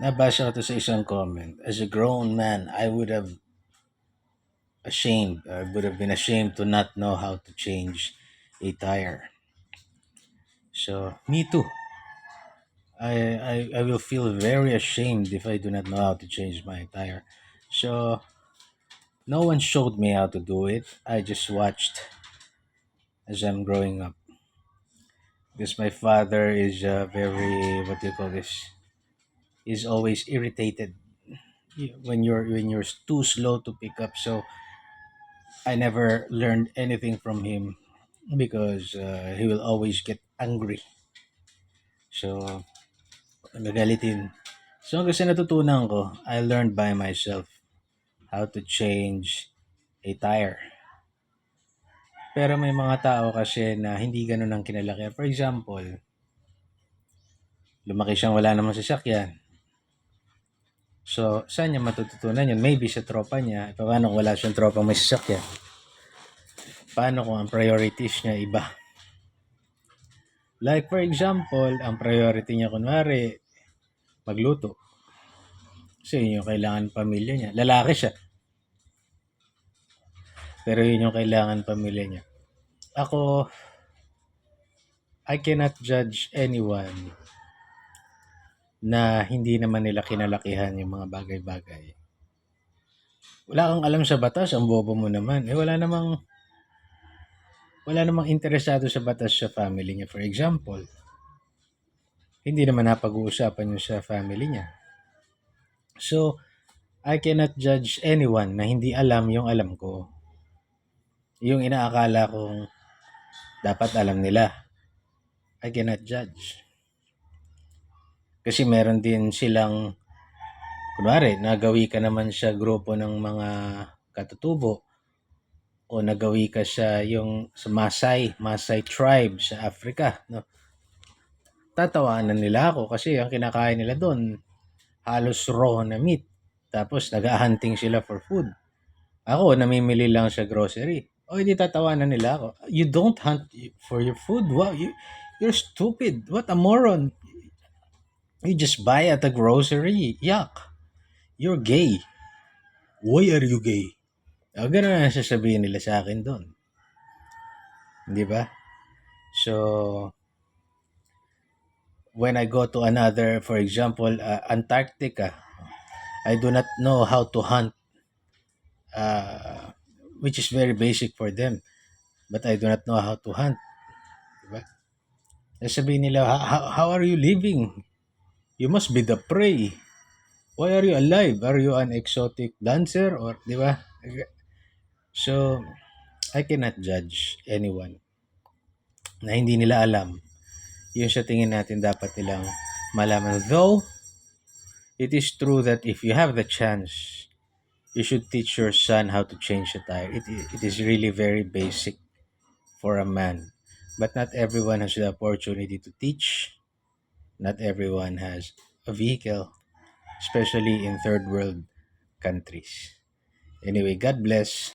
Nabasa ko to sa isang comment. As a grown man, I would have ashamed, I would have been ashamed to not know how to change a tire. So, me too. I, I, I will feel very ashamed if I do not know how to change my tire. So, no one showed me how to do it. I just watched as I'm growing up. Because my father is uh, very, what do you call this? He's always irritated when you're when you're too slow to pick up. So I never learned anything from him because uh, he will always get angry. So nagalitin. So ang kasi natutunan ko, I learned by myself how to change a tire. Pero may mga tao kasi na hindi ganun ang kinalaki. For example, lumaki siyang wala namang sasakyan. So, saan niya matututunan yun? Maybe sa tropa niya. Paano kung wala siyang tropa may sasakyan? Paano kung ang priorities niya iba? Like for example, ang priority niya kunwari, magluto. Kasi yun yung kailangan pamilya niya. Lalaki siya. Pero yun yung kailangan pamilya niya. Ako, I cannot judge anyone na hindi naman nila kinalakihan yung mga bagay-bagay. Wala kang alam sa batas, ang bobo mo naman. Eh wala namang wala namang interesado sa batas sa family niya. For example, hindi naman napag-uusapan yun sa family niya. So, I cannot judge anyone na hindi alam yung alam ko. Yung inaakala kong dapat alam nila. I cannot judge. Kasi meron din silang, kunwari, nagawi ka naman sa grupo ng mga katutubo o nagawi ka sa yung sa Masai, Masai tribe sa Africa, no? Tatawanan nila ako kasi ang kinakain nila doon halos raw na meat. Tapos nag-hunting sila for food. Ako, namimili lang sa grocery. O, hindi tatawanan nila ako. You don't hunt for your food? Wow, you, you're stupid. What a moron. You just buy at the grocery. Yuck. You're gay. Why are you gay? O, ganun ang sasabihin nila sa akin doon. Di ba? So, when I go to another, for example, uh, Antarctica, I do not know how to hunt, uh, which is very basic for them. But I do not know how to hunt. Diba? Sasabihin nila, how are you living? You must be the prey. Why are you alive? Are you an exotic dancer? Or, di ba? So, I cannot judge anyone na hindi nila alam. Yun sa tingin natin dapat nilang malaman. Though, it is true that if you have the chance, you should teach your son how to change a tire. It, it is really very basic for a man. But not everyone has the opportunity to teach. Not everyone has a vehicle, especially in third world countries. Anyway, God bless.